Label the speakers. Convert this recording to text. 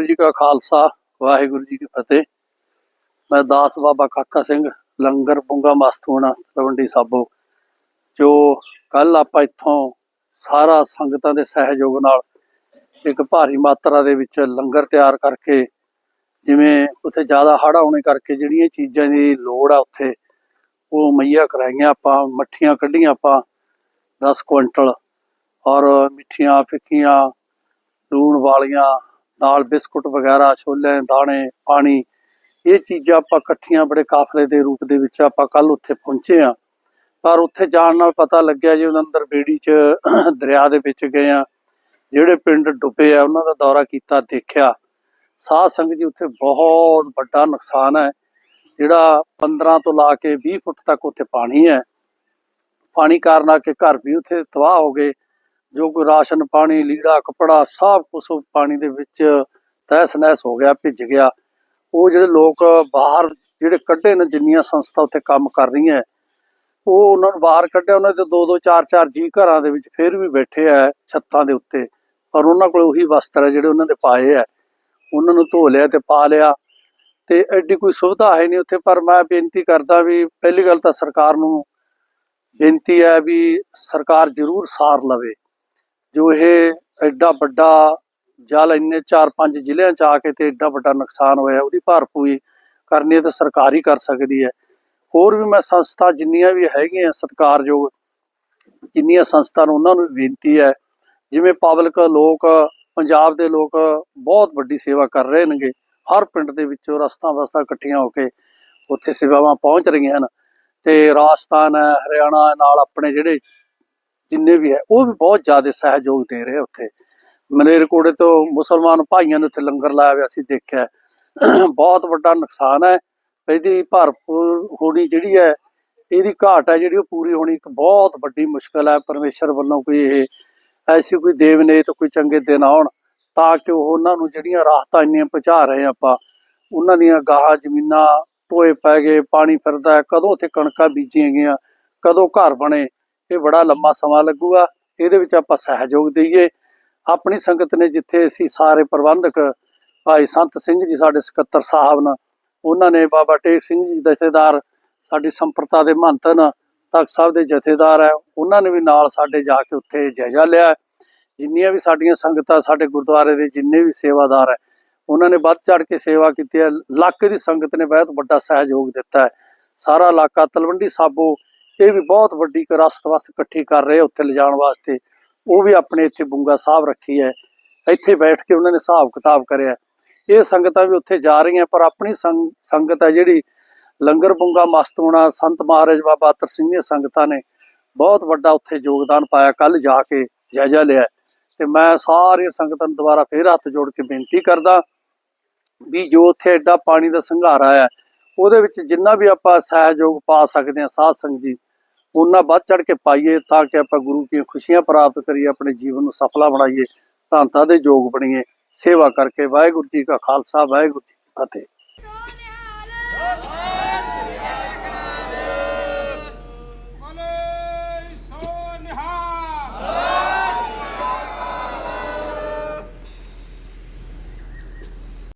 Speaker 1: ਵਾਹਿਗੁਰੂ ਜੀ ਕਾ ਖਾਲਸਾ, ਵਾਹਿਗੁਰੂ ਜੀ ਕੀ ਫਤਿਹ। ਮੈਂ ਦਾਸ ਬਾਬਾ ਕਾਕਾ ਸਿੰਘ, ਲੰਗਰ ਪੁੰਗਾ ਮਸਤੂਣਾ ਤਲਵੰਡੀ ਸਾਬੋ, ਜੋ ਕੱਲ ਆਪਾਂ ਇੱਥੋਂ ਸਾਰਾ ਸੰਗਤਾਂ ਦੇ ਸਹਿਯੋਗ ਨਾਲ ਇੱਕ ਭਾਰੀ ਮਾਤਰਾ ਦੇ ਵਿੱਚ ਲੰਗਰ ਤਿਆਰ ਕਰਕੇ, ਜਿਵੇਂ ਉੱਥੇ ਜ਼ਿਆਦਾ ਹੜ੍ਹ ਆਉਣੇ ਕਰਕੇ ਜਿਹੜੀਆਂ ਚੀਜ਼ਾਂ ਦੀ ਲੋੜ ਆ ਉੱਥੇ, ਉਹ ਮੁਹੱਈਆ ਕਰਾਈਆਂ ਆਪਾਂ, ਮੱਠੀਆਂ ਕੱਢੀਆਂ ਆਪਾਂ 10 ਕੁਇੰਟਲ। ਔਰ ਮਿੱਠੀਆਂ, ਫਿੱਕੀਆਂ, ਲੂਣ ਵਾਲੀਆਂ ਨਾਲ ਬਿਸਕੁਟ ਵਗੈਰਾ, ਛੋਲੇ, ਦਾਣੇ, ਪਾਣੀ, ਇਹ ਚੀਜ਼ਾਂ ਆਪਾਂ ਇਕੱਠੀਆਂ ਬੜੇ ਕਾਫਲੇ ਦੇ ਰੂਪ ਦੇ ਵਿੱਚ ਆਪਾਂ ਕੱਲ ਉੱਥੇ ਪਹੁੰਚੇ ਆ ਪਰ ਉੱਥੇ ਜਾਣ ਨਾਲ ਪਤਾ ਲੱਗਿਆ ਜੀ ਉਹਨਾਂ ਅੰਦਰ ਬੇੜੀ 'ਚ ਦਰਿਆ ਦੇ ਵਿੱਚ ਗਏ ਆ ਜਿਹੜੇ ਪਿੰਡ ਡੁੱਬੇ ਆ, ਉਹਨਾਂ ਦਾ ਦੌਰਾ ਕੀਤਾ, ਦੇਖਿਆ। ਸਾਧ ਸੰਗਤ ਜੀ, ਉੱਥੇ ਬਹੁਤ ਵੱਡਾ ਨੁਕਸਾਨ ਹੈ। ਜਿਹੜਾ 15 ਤੋਂ ਲਾ ਕੇ 20 ਫੁੱਟ ਤੱਕ ਉੱਥੇ ਪਾਣੀ ਹੈ। ਪਾਣੀ ਕਾਰਨ ਆ ਕੇ ਘਰ ਵੀ ਉੱਥੇ ਤਬਾਹ ਹੋ ਗਏ। ਜੋ ਕੋਈ ਰਾਸ਼ਨ, ਪਾਣੀ, ਲੀੜਾ, ਕਪੜਾ, ਸਭ ਕੁਝ ਪਾਣੀ ਦੇ ਵਿੱਚ ਤਹਿਸ ਨਹਿਸ ਹੋ ਗਿਆ, ਭਿੱਜ ਗਿਆ। ਉਹ ਜਿਹੜੇ ਲੋਕ ਬਾਹਰ ਜਿਹੜੇ ਕੱਢੇ ਨੇ, ਜਿੰਨੀਆਂ ਸੰਸਥਾ ਉੱਥੇ ਕੰਮ ਕਰ ਰਹੀਆਂ ਉਹ ਉਹਨਾਂ ਨੂੰ ਬਾਹਰ ਕੱਢਿਆ, ਉਹਨਾਂ ਦੇ ਦੋ ਦੋ ਚਾਰ ਚਾਰ ਜੀ ਘਰਾਂ ਦੇ ਵਿੱਚ ਫਿਰ ਵੀ ਬੈਠੇ ਆ ਛੱਤਾਂ ਦੇ ਉੱਤੇ। ਪਰ ਉਹਨਾਂ ਕੋਲ ਉਹੀ ਵਸਤਰ ਹੈ ਜਿਹੜੇ ਉਹਨਾਂ ਦੇ ਪਾਏ ਆ ਉਹਨਾਂ ਨੂੰ ਧੋ ਲਿਆ ਤੇ ਪਾ ਲਿਆ। ਤੇ ਐਡੀ ਕੋਈ ਸੁਵਿਧਾ ਹੈ ਨਹੀਂ ਉੱਥੇ, ਪਰ ਮੈਂ ਬੇਨਤੀ ਕਰਦਾ ਵੀ ਪਹਿਲੀ ਗੱਲ ਤਾਂ ਸਰਕਾਰ ਨੂੰ ਬੇਨਤੀ ਹੈ ਵੀ ਸਰਕਾਰ ਜ਼ਰੂਰ ਸਾਰ ਲਵੇ। ਜੋ ਇਹ ਐਡਾ ਵੱਡਾ ਜਲ ਇੰਨੇ 4-5 ਜ਼ਿਲ੍ਹਿਆਂ ਚ ਆ ਕੇ ਤੇ ਐਡਾ ਵੱਡਾ ਨੁਕਸਾਨ ਹੋਇਆ ਉਹਦੀ ਭਰਪੂਰੀ ਕਰਨੀ ਹੈ ਤਾਂ ਸਰਕਾਰ ਹੀ ਕਰ ਸਕਦੀ ਹੈ। ਹੋਰ ਵੀ ਮੈਂ ਸੰਸਥਾ ਜਿੰਨੀਆਂ ਵੀ ਹੈਗੀਆਂ ਸਤਿਕਾਰਯੋਗ ਜਿੰਨੀਆਂ ਸੰਸਥਾ ਨੂੰ ਉਹਨਾਂ ਨੂੰ ਵੀ ਬੇਨਤੀ ਹੈ, ਜਿਵੇਂ ਪਬਲਿਕ ਲੋਕ, ਪੰਜਾਬ ਦੇ ਲੋਕ ਬਹੁਤ ਵੱਡੀ ਸੇਵਾ ਕਰ ਰਹੇ ਨੇਗੇ, ਹਰ ਪਿੰਡ ਦੇ ਵਿੱਚੋਂ ਰਸਤਾ ਵਸਤਾ ਇਕੱਠੀਆਂ ਹੋ ਕੇ ਉੱਥੇ ਸੇਵਾਵਾਂ ਪਹੁੰਚ ਰਹੀਆਂ ਹਨ। ਤੇ ਰਾਜਸਥਾਨ ਹੈ ਹਰਿਆਣਾ ਨਾਲ ਆਪਣੇ ਜਿਹੜੇ ਜਿੰਨੇ ਵੀ ਹੈ, ਉਹ ਵੀ ਬਹੁਤ ਜ਼ਿਆਦਾ ਸਹਿਯੋਗ ਦੇ ਰਹੇ ਉੱਥੇ। ਮਲੇਰਕੋਟੇ ਤੋਂ ਮੁਸਲਮਾਨ ਭਾਈਆਂ ਨੇ ਉੱਥੇ ਲੰਗਰ ਲਾਇਆ ਹੋਇਆ ਅਸੀਂ ਦੇਖਿਆ। ਬਹੁਤ ਵੱਡਾ ਨੁਕਸਾਨ ਹੈ। ਇਹਦੀ ਭਰਪੂਰ ਹੋਣੀ ਜਿਹੜੀ ਹੈ, ਇਹਦੀ ਘਾਟ ਹੈ ਜਿਹੜੀ ਉਹ ਪੂਰੀ ਹੋਣੀ ਇੱਕ ਬਹੁਤ ਵੱਡੀ ਮੁਸ਼ਕਲ ਹੈ। ਪਰਮੇਸ਼ਰ ਵੱਲੋਂ ਕੋਈ ਇਹ, ਐਸੀ ਕੋਈ ਦੇਵ ਨੇ ਤਾਂ ਕੋਈ ਚੰਗੇ ਦਿਨ ਆਉਣ ਤਾਂ ਕਿ ਉਹ ਉਹਨਾਂ ਨੂੰ ਜਿਹੜੀਆਂ ਰਾਹਤਾਂ ਇੰਨੀਆਂ ਪਹੁੰਚਾ ਰਹੇ ਆਪਾਂ, ਉਹਨਾਂ ਦੀਆਂ ਗਾਹਾਂ, ਜ਼ਮੀਨਾਂ, ਟੋਏ ਪੈ ਗਏ, ਪਾਣੀ ਫਿਰਦਾ ਕਦੋਂ ਉੱਥੇ ਕਣਕਾਂ ਬੀਜੀਆਂ ਗਈਆਂ, ਕਦੋਂ ਘਰ ਬਣੇ। ਇਹ ਬੜਾ ਲੰਮਾ ਸਮਾਂ ਲੱਗੂਗਾ, ਇਹਦੇ ਵਿੱਚ ਆਪਾਂ ਸਹਿਯੋਗ ਦਈਏ। ਆਪਣੀ ਸੰਗਤ ਨੇ ਜਿੱਥੇ ਅਸੀਂ ਸਾਰੇ ਪ੍ਰਬੰਧਕ, ਭਾਈ ਸੰਤ ਸਿੰਘ ਜੀ ਸਾਡੇ ਸਕੱਤਰ ਸਾਹਿਬ ਨੇ, ਉਹਨਾਂ ਨੇ ਬਾਬਾ ਟੇਕ ਸਿੰਘ ਜੀ ਜਥੇਦਾਰ, ਸਾਡੀ ਸੰਪਰਤਾ ਦੇ ਮਹੰਤ ਤਖਤ ਸਾਹਿਬ ਦੇ ਜਥੇਦਾਰ ਹੈ, ਉਹਨਾਂ ਨੇ ਵੀ ਨਾਲ ਸਾਡੇ ਜਾ ਕੇ ਉੱਥੇ ਜਾਇਜ਼ਾ ਲਿਆ ਜਿੰਨੀਆਂ ਵੀ ਸਾਡੀਆਂ ਸੰਗਤਾਂ ਸਾਡੇ ਗੁਰਦੁਆਰੇ ਦੇ ਜਿੰਨੇ ਵੀ ਸੇਵਾਦਾਰ ਹੈ, ਉਹਨਾਂ ਨੇ ਵੱਧ ਚੜ ਕੇ ਸੇਵਾ ਕੀਤੀ ਹੈ। ਇਲਾਕੇ ਦੀ ਸੰਗਤ ਨੇ ਬਹੁਤ ਵੱਡਾ ਸਹਿਯੋਗ ਦਿੱਤਾ ਹੈ। ਸਾਰਾ ਇਲਾਕਾ ਤਲਵੰਡੀ ਸਾਬੋ ਇਹ ਵੀ ਬਹੁਤ ਵੱਡੀ ਰਸਤ ਵਸਤ ਇਕੱਠੀ ਕਰ ਰਹੇ ਉੱਥੇ ਲਿਜਾਣ ਵਾਸਤੇ। ਉਹ ਵੀ ਆਪਣੇ ਇੱਥੇ ਬੁੰਗਾ ਸਾਹਿਬ ਰੱਖੀ ਹੈ। ਇੱਥੇ ਬੈਠ ਕੇ ਉਹਨਾਂ ਨੇ ਹਿਸਾਬ ਕਿਤਾਬ ਕਰਿਆ। ਇਹ ਸੰਗਤਾਂ ਵੀ ਉੱਥੇ ਜਾ ਰਹੀਆਂ, ਪਰ ਆਪਣੀ ਸੰਗ- ਸੰਗਤ ਹੈ ਜਿਹੜੀ ਲੰਗਰ ਬੁੰਗਾ ਮਸਤੂਣਾ ਸੰਤ ਮਹਾਰਾਜ ਬਾਬਾ ਅਤਰ ਸਿੰਘ ਦੀਆਂ ਸੰਗਤਾਂ ਨੇ ਬਹੁਤ ਵੱਡਾ ਉੱਥੇ ਯੋਗਦਾਨ ਪਾਇਆ। ਕੱਲ ਜਾ ਕੇ ਜਾਇਜ਼ਾ ਲਿਆ। ਤੇ ਮੈਂ ਸਾਰੀਆਂ ਸੰਗਤਾਂ ਨੂੰ ਦੁਬਾਰਾ ਫੇਰ ਹੱਥ ਜੋੜ ਕੇ ਬੇਨਤੀ ਕਰਦਾ ਵੀ ਜੋ ਉੱਥੇ ਐਡਾ ਪਾਣੀ ਦਾ ਸੰਘਾਰਾ ਹੈ ਉਹਦੇ ਵਿੱਚ ਜਿੰਨਾ ਵੀ ਆਪਾਂ ਸਹਿਯੋਗ ਪਾ ਸਕਦੇ ਹਾਂ, ਸਾਧ ਸੰਗਤ ਜੀ ਉਹਨਾਂ ਵੱਧ ਚੜ ਕੇ ਪਾਈਏ ਤਾਂ ਕਿ ਆਪਾਂ ਗੁਰੂ ਕੀ ਖੁਸ਼ੀਆਂ ਪ੍ਰਾਪਤ ਕਰੀਏ, ਆਪਣੇ ਜੀਵਨ ਨੂੰ ਸਫਲਾ ਬਣਾਈਏ ਧੰਤਾ ਦੇ ਯੋਗ ਬਣੀਏ। ਸੇਵਾ ਕਰਕੇ ਵਾਹਿਗੁਰੂ ਜੀ ਕਾ ਖਾਲਸਾ, ਵਾਹਿਗੁਰੂ ਜੀ ਕੀ ਫਤਿਹ।